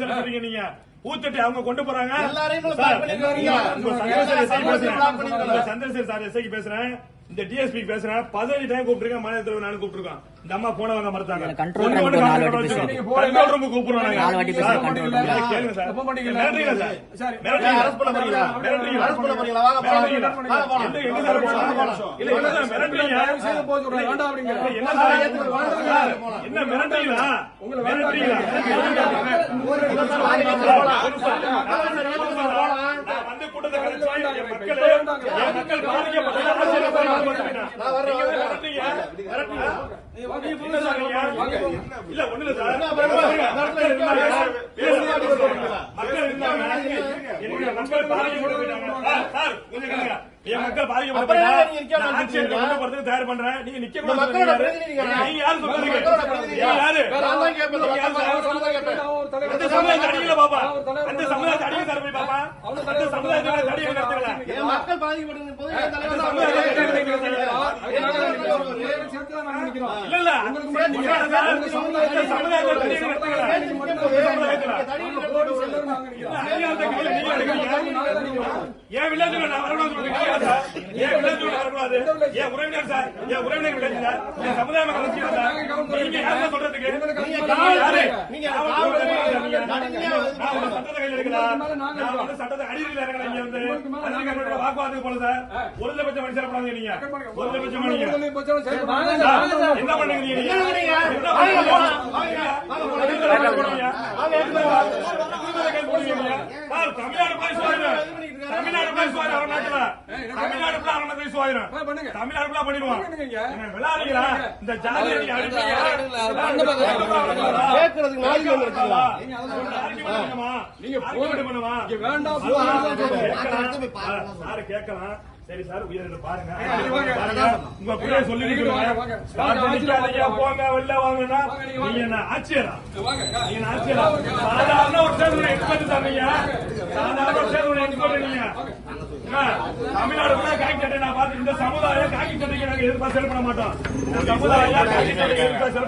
செலுத்துறீங்க நீங்க? ஊத்தட்டி அவங்க கொண்டு போறாங்க. சந்திரசேகர் சார் எஸ்ஐக்கு பேசுறேன். இந்த டிஎஸ்பி பேசுறேன் பதினஞ்சு டைம் கூப்பிட்டுருக்கேன் மாநில தலைவர் நானும் கூப்பிட்டுருக்கோம் இந்த அம்மா மறுத்தாங்க கட்ட பேசுறீங்க. வச்சுக்கோ. control room கூப்பிடுறோம் சார், கேளுங்க சார். மிரட்டுறீங்களா சார்? சரி. மிரட்டுறீங்களா? arrest பண்ண போறீங்களா? மிரட்டுறீங்களா? arrest பண்ண போறீங்களா? வாங்க போலாம். மிரட்டுறீங்களா? வாங்க போலாம். எங்க- எங்க சார் போலாம்? வாங்க போலாம். இல்ல, என்ன சார் மிரட்டுறீங்க? தயவு செய்து போக சொல்றேன். வேண்டாம் அப்படிங்கிற. இல்ல, என்ன சார் சார், என்ன மிரட்டுறீங்களா? உங்களை மிரட்டுறீங்களா? நான் வந்து கூட்டத்தை கலைச்சு, என் மக்களே, பாதிக்கப்பட்டதை ஆச்சரியப்பட நான் பார்த்துக்கிட்டேன். நான் வர்றேன், நீங்க வர்றேன். மிரட்டுறீங்க, மிரட்டுறீங்க. என்ன சார் நீங்க? இல்ல, ஒண்ணும் இல்ல சார். மக்கள் இருந்தாங்க. என்னுடைய மக்கள் பாதிக்கப்பட்டு. என் மக்கள் பாதிக்கப்பட்டு தயார் பண்றேன். நீங்க நிக்க கூடாது மக்களோட. பிரதிநிதிங்க. நீங்க யாரு சொல்றீங்க? யாரு? அந்த சமுதாயத்தை அடிக்கல பாப்பா அந்த சமுதாயத்தை அடிக்க போய் பாப்பா அந்த சமுதாயத்தை அடிக்க மக்கள் போது சேர்த்து தான் நாங்க நிக்கிறோம். இல்ல இல்ல உங்களுக்கு சமுதாயத்தை அந்த சமுதாயத்தை அடிக்க நடத்துங்களா? ஏன் நிக்க போகுது? சமுதாயத்துல. தடியில் போலீஸ் எல்லாரும் நாங்க நிக்கிறோம். அதிகாரத்தை கையில என் வில்லேஜ்ல நான் வரக்கூடாது சார் என் வில்லேஜ்ல வரக்கூடாது என் உறவினர் சார் என் உறவினர் வில்லேஜ் சார் என் சமுதாய மக்கள் சார் நீங்க சொல்றதுக்கு யாரு நீங்க நான் சட்டத்தை கையில் எடுக்கலாம் நான் வந்து சட்டத்தை அடியில் இறங்கல இங்க வந்து வாக்குவாதத்துக்கு போல சார் ஒரு லட்சம் மனுஷன் போடாதீங்க நீங்க ஒரு லட்சம் என்ன பண்ணுங்க நீங்க என்ன தமிழ்நாடு அவர் நாட்டுல. தமிழ்நாடு அவனை. தமிழ்நாடு பண்ணிடுவான். இந்த அடிப்பீங்க. கேட்கறதுக்கு நாளைக்கு? நீங்க பண்ணுமா? இங்க வேண்டாம் சார். கேட்கலாம். சார். சரி உயிரிழந்து பாருங்க. உங்க பிள்ளை சொல்லி போங்க வெளில வாங்கன்னா வாங்க, நீங்க என்ன ஆட்சியரா? வாங்க. நீங்க ஆட்சியரா? சாதாரண ஒரு சேர்ந்து எக்ஸ்பர்ட் தான் நீங்க சாதாரண ஒரு சேர்ந்து எக்ஸ்பர்ட் நீங்க என்ன? தமிழ்நாடு கூட காக்கி சட்டை நான் பார்த்து இந்த சமுதாயம் காக்கி சட்டைக்கு நாங்க எதிர்பார்த்து செயல்பட மாட்டோம். இந்த சமுதாயம் காக்கி சட்டைக்கு எதிர்பார்த்து